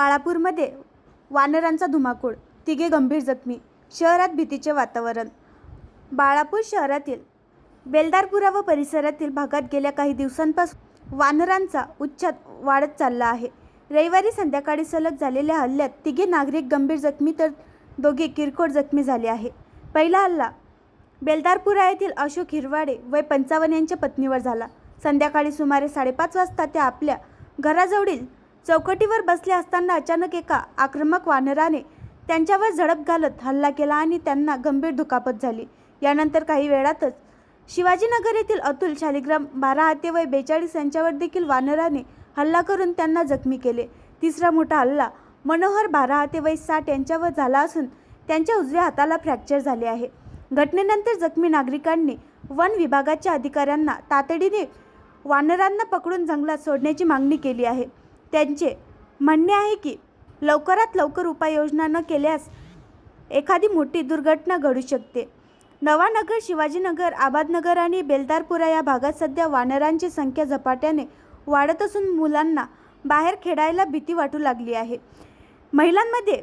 बाळापूरमध्ये वानरांचा धुमाकूळ तिघे गंभीर जखमी शहरात भीतीचे वातावरण. बाळापूर शहरातील बेलदारपुरा व परिसरातील भागात गेल्या काही दिवसांपासून वानरांचा उच्चात वाढत चालला आहे. रविवारी संध्याकाळी सलग झालेल्या हल्ल्यात तिघे नागरिक गंभीर जखमी तर दोघे किरकोळ जखमी झाले आहे. पहिला हल्ला बेलदारपुरा येथील अशोक हिरवाडे वय पंचावन्न यांच्या पत्नीवर झाला. संध्याकाळी सुमारे साडेपाच वाजता त्या आपल्या घराजवळील चौकटीवर बसले असताना अचानक एका आक्रमक वानराने त्यांच्यावर झडप घालत हल्ला केला आणि त्यांना गंभीर दुखापत झाली. यानंतर काही वेळातच शिवाजीनगर येथील अतुल शालिग्राम बारा हाते वय बेचाळीस यांच्यावर देखील वानराने हल्ला करून त्यांना जखमी केले. तिसरा मोठा हल्ला मनोहर बारा हाते वय साठ यांच्यावर झाला असून त्यांच्या उजव्या हाताला फ्रॅक्चर झाले आहे. घटनेनंतर जखमी नागरिकांनी वन विभागाच्या अधिकाऱ्यांना तातडीने वानरांना पकडून जंगलात सोडण्याची मागणी केली आहे. त्यांचे म्हणणे आहे की लवकरात लवकर उपाययोजना न केल्यास एखादी मोठी दुर्घटना घडू शकते. नवानगर शिवाजीनगर आबादनगर आणि बेलदारपुरा या भागात सध्या वानरांची संख्या झपाट्याने वाढत असून मुलांना बाहेर खेळायला भीती वाटू लागली आहे. महिलांमध्ये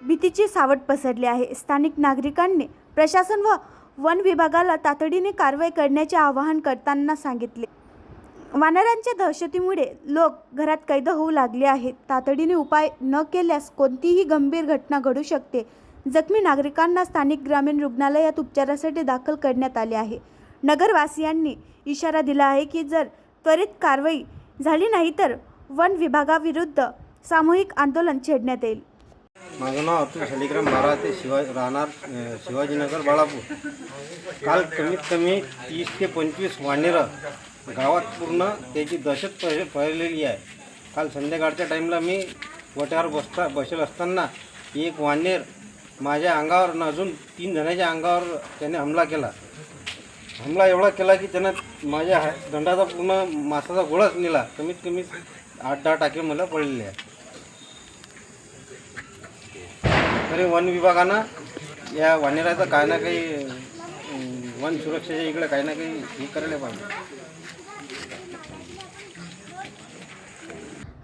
भीतीची सावट पसरली आहे. स्थानिक नागरिकांनी प्रशासन व वन विभागाला तातडीने कारवाई करण्याचे आवाहन करताना सांगितले. वानरांच्या दहशतीमुळे लोक घरात कैद होऊ लागले आहेत. तातडीने उपाय न केल्यास कोणतीही गंभीर घटना घडू शकते. जखमी नागरिकांना स्थानिक ग्रामीण रुग्णालयात उपचारासाठी दाखल करण्यात आले आहे. नगरवासियांनी इशारा दिला आहे की जर त्वरित कारवाई झाली नाही तर वन विभागाविरुद्ध सामूहिक आंदोलन छेडण्यात येईल. माझं नाव अतुल शालिग्राम बारा ते शिवा राहणार अ, शिवाजीनगर बाळापूर. काल कमीत कमी तीस ते पंचवीस वानेरं गावात पूर्ण त्याची दहशत पह पळलेली आहे. काल संध्याकाळच्या टाईमला मी वट्यावर बसता बसेल असताना एक वानेर माझ्या अंगावर न अजून तीन जणांच्या अंगावर त्याने हमला केला. हमला एवढा केला की त्यानं माझ्या दंडाचा पूर्ण मासाचा गोळाच नेला. कमीत कमी आठ दहा टाके मला पडलेले आहे तरी वन विभागानं या वानेराचं काही ना काही वन सुरक्षेच्या इकडे काही ना काही हे करायला पाहिजे.